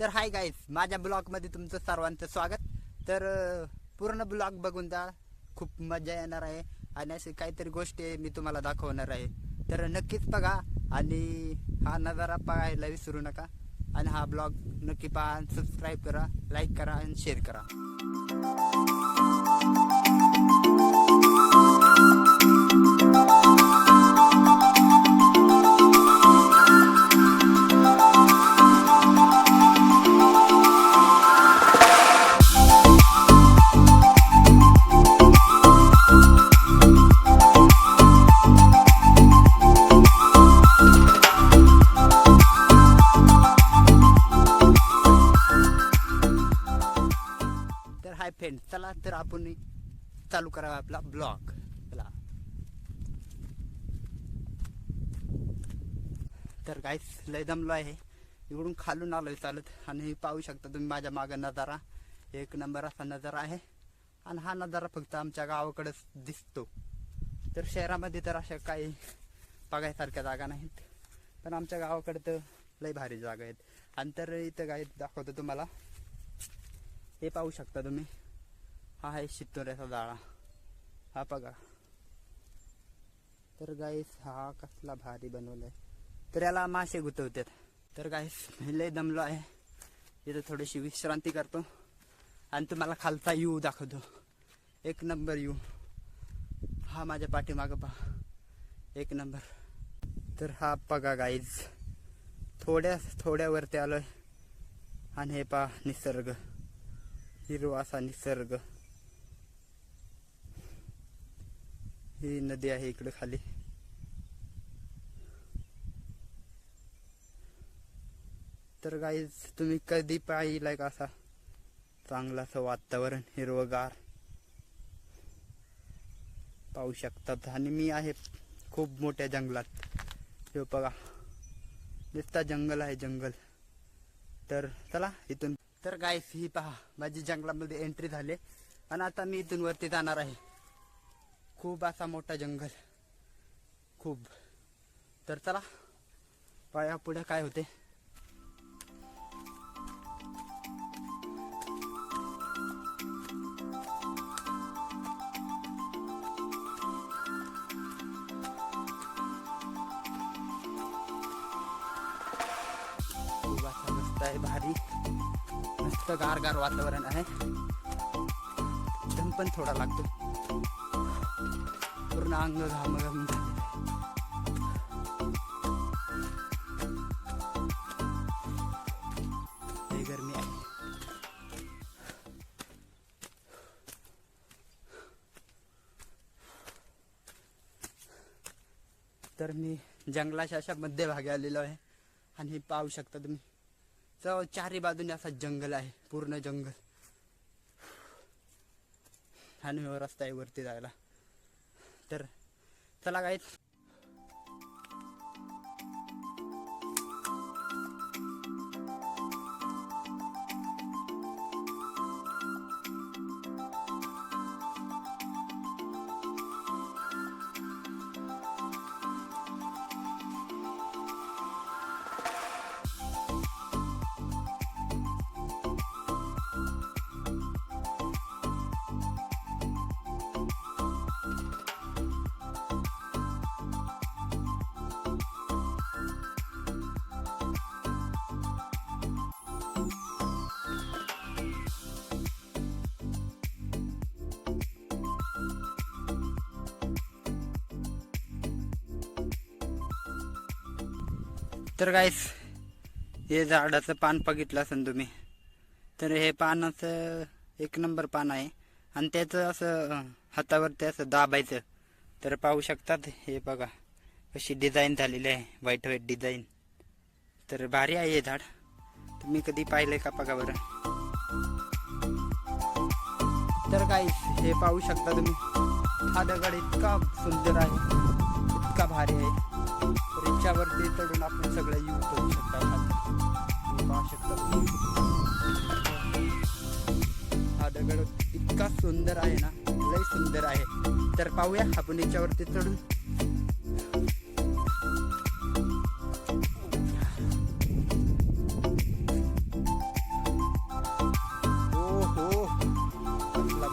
तर hi guys माझ्या ब्लॉगमध्ये तुमचं सर्वांचं स्वागत. तर पूर्ण ब्लॉग बघून जा खूप मजा येणार आहे. आणि असे काहीतरी गोष्टी मी तुम्हाला दाखवणार आहे. तर नक्कीच बघा आणि हा नजारा पाहायला विसरू नका. आणि हा ब्लॉग नक्की पहा सबस्क्राईब करा लाईक करा आणि शेअर करा. फ्रेंड चला तर आपण चालू करावा आपला ब्लॉग. चला. तर काहीच लय दमलो आहे. इकडून खालून आलोय चालत. आणि पाहू शकता तुम्ही माझ्या मागं नजारा. एक नंबर असा नजारा आहे. आणि हा नजारा फक्त आमच्या गावाकडेच दिसतो. तर शहरामध्ये तर अशा काही बघायसारख्या जागा नाहीत. पण आमच्या गावाकडे तर लय भारी जागा आहेत. आणि तर इथं काय दाखवतो तुम्हाला. हे पाहू शकता तुम्ही. हा आहे शितोऱ्याचा जाळा हा बघा. तर गाईस हा कसला भारी बनवलाय. तर याला मासे गुतवतात. तर गाईस मी लय दमलो आहे. इथं थोडीशी विश्रांती करतो. आणि तुम्हाला खालचा यू दाखवतो. एक नंबर यू. हा माझ्या पाठीमागं पहा. एक नंबर. तर हा बघा गाईज थोड्या थोड्यावरती आलोय. आणि हे पहा निसर्ग. हिरवा असा निसर्ग. ही नदी आहे इकडे खाली. तर गाईज तुम्ही कधी पाहिलाय का असा चांगलं असं वातावरण हिरवगार? पाहू शकतात. आणि मी आहे खूप मोठ्या जंगलात. हे बघा. दिसता जंगल आहे जंगल. तर चला इथून. तर गायस ही पहा. माझी जंगलामध्ये एंट्री झाली. आणि आता मी इथून वरती जाणार आहे. खूप असा मोठा जंगल. खूप. तर चला पाया पुढे काय होते? खूप असा मस्त आहे भारी. मस्त गारगार वातावरण आहे. दम पण थोडा लागतो. पूर्ण अंग घाम घाम तर मी जंगलाच्या अशा मध्यभागी आलेलो आहे आणि पाहू शकता तुम्ही. चव चारी बाजूने असा जंगल आहे पूर्ण जंगल. आणि हो रस्ता आहे वरती जायला. तर चला काय तर गाईस हे झाडाचं पान बघितलं असेल तुम्ही. तर हे पानाचं एक नंबर पान आहे. आणि त्याचं असं हातावरती असं दाबायचं. तर पाहू शकतात हे बघा. कशी डिझाईन झालेली आहे व्हाईट व्हाईट डिझाईन तर भारी आहे हे झाड. तुम्ही कधी पाहिलंय का बघा बरं? तर काही हे पाहू शकता तुम्ही. हा दगड इतका सुंदर आहे इतका भारी आहे. याच्यावरती चढून आपण सगळं यूज करू शकता. हा दगड इतका सुंदर आहे ना लय सुंदर आहे. तर पाहूया आपण याच्यावरती चढून. हो हो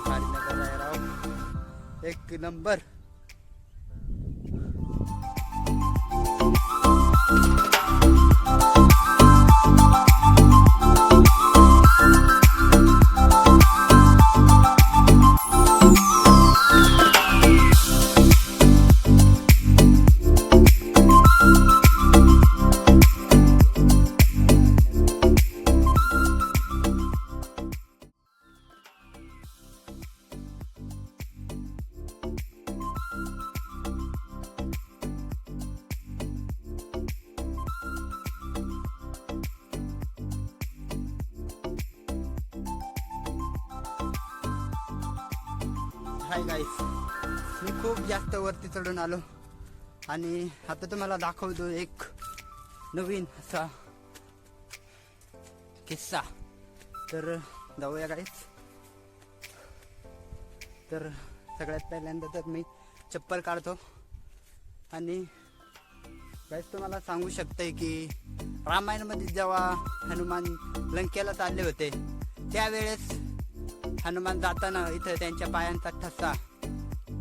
भारी नगर आहे राव. एक नंबर. हाय गाईस मी खूप जास्त वरती चढून आलो. आणि आता तुम्हाला दाखवतो एक नवीन असा किस्सा. तर जाऊया गाईस तर सगळ्यात पहिल्यांदा तर मी चप्पल काढतो. आणि गाईस तुम्हाला सांगू शकते की रामायणमध्ये जेव्हा हनुमान लंकेला चालले होते त्यावेळेस हनुमान जाताना इथं त्यांच्या पायांचा ठसा.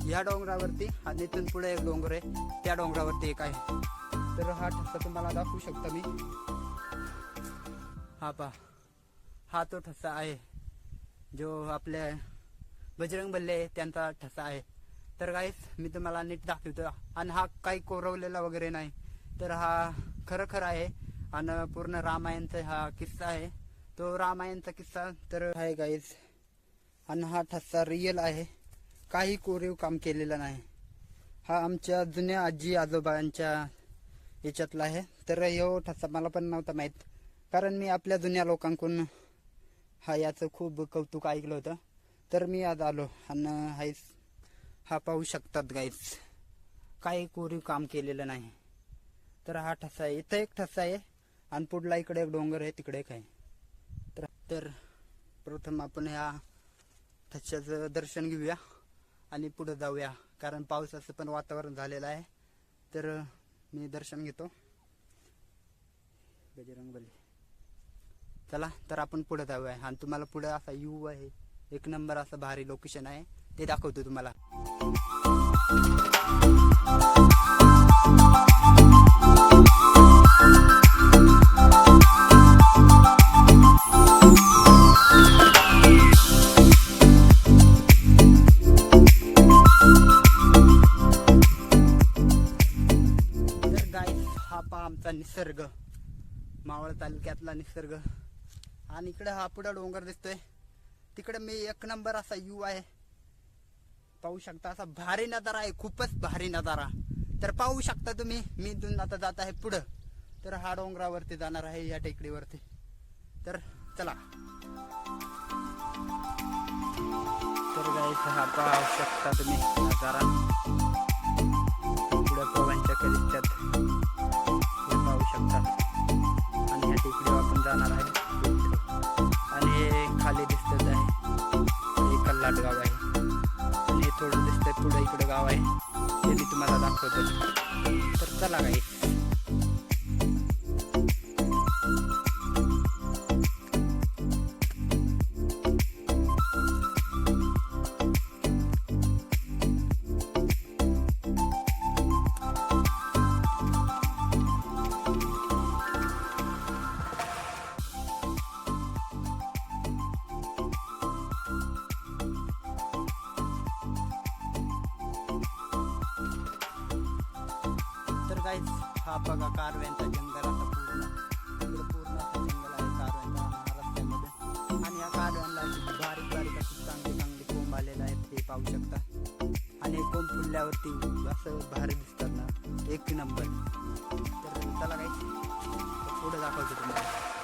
ह्या डोंगरावरती आणि इथून पुढे एक डोंगर आहे. त्या डोंगरावरती एक आहे. तर हा ठसा तुम्हाला दाखवू शकता मी. हा पा हा तो ठसा आहे. जो आपल्या बजरंग बल्ले त्यांचा ठसा आहे. तर काहीच मी तुम्हाला नीट दाखवतो. आणि हा काही कोरवलेला वगैरे नाही. तर हा खरं आहे. आणि पूर्ण रामायणचा हा किस्सा आहे. तो रामायणचा किस्सा तर आहे गाईज आणि हा ठसा रियल आहे. काही कोरीव काम केलेलं नाही. हा आमच्या जुन्या आजी आजोबांच्या याच्यातला आहे. तर यो ठसा मला पण नव्हता माहीत. कारण मी आपल्या जुन्या लोकांकडून हा याचं खूप कौतुक ऐकलं होतं. तर मी आज आलो आणि हाईस हा पाहू शकतात गाईस काही कोरीव काम केलेलं नाही. तर हा ठसा आहे. इथं एक ठसा आहे आणि पुढला इकडे एक डोंगर आहे तिकडे एक आहे. तर तर प्रथम आपण ह्या ठस्याचं दर्शन घेऊया आणि पुढे जाऊया. कारण पावसाचं पण वातावरण झालेलं आहे. तर मी दर्शन घेतो. बजरंग बली. चला तर आपण पुढे जाऊया. आणि तुम्हाला पुढे असा यू आहे. एक नंबर असं भारी लोकेशन आहे. ते दाखवतो तुम्हाला. आणि इकडे हा पुढे डोंगर दिसतोय. तिकडे मी एक नंबर असा यू आहे. पाहू शकता असा भारी नजारा आहे खूपच भारी नजारा. तर पाहू शकता तुम्ही मी इथून आता जात आहे पुढं. तर हा डोंगरावरती जाणार आहे या टेकडीवरती. तर चला. तर हा पाहू शकता तुम्ही नजारा. पुढे पवनच्या दिसतात हे पाहू शकता. आणि या टेकडीवर आपण जाणार आहे. खाली दिसत आहे. हे कल्लाट गाव आहे. आणि हे थोडं दिसतंय पुढं इकडं गाव आहे. ते मी तुम्हाला दाखवतो तर चला काही हा बघा कारव्यांचा जंगल आता पूर्ण. इकडं पूर्ण असं जंगल आहे कारव्यांचा महाराष्ट्रामध्ये आणि या कारव्यांना बारीक बारीक असे चांगले चांगले कोंब आलेले आहेत ते पाहू शकता. आणि कोंब फुलल्यावरती असं भारी दिसतात ना एक नंबर. तर त्याला काही पुढे दाखवतो तुम्हाला.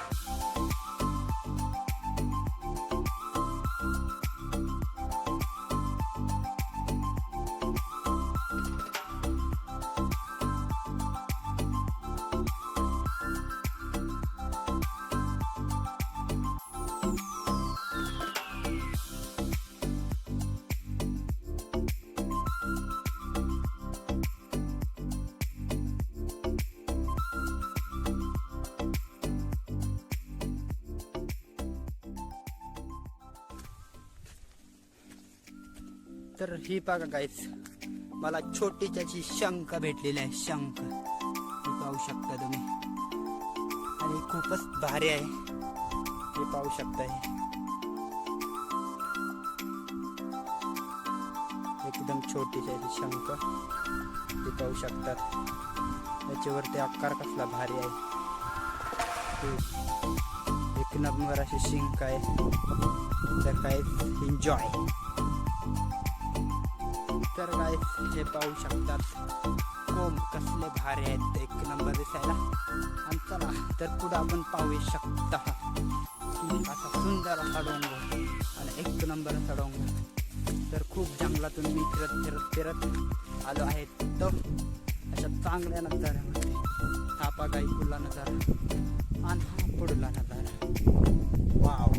तर ही बघा गाईच मला छोटी त्याची शंख भेटलेली आहे शंख. ती पाहू शकता तुम्ही. आणि खूपच भारी आहे. हे पाहू शकता एकदम छोटी त्याची शंख. हे पाहू शकतात त्याच्यावरती आकार कसला भारी आहे. एक नंबर अशी शिंक आहे. तर काय एन्जॉय तर काय हे पाहू शकतात कोंब कसले भारी आहेत एक नंबर दिसायला. आणि चला तर पुढं आपण पाहू शकता. असा सुंदर असा डोंगर. आणि एक नंबर असा डोंगर. तर खूप जंगलातून मी फिरत फिरत फिरत आलो आहे. तो अशा चांगल्या नजाऱ्यामध्ये. हा बघा पुढला नजारा. आणि हा पुढला नजारा. वाव.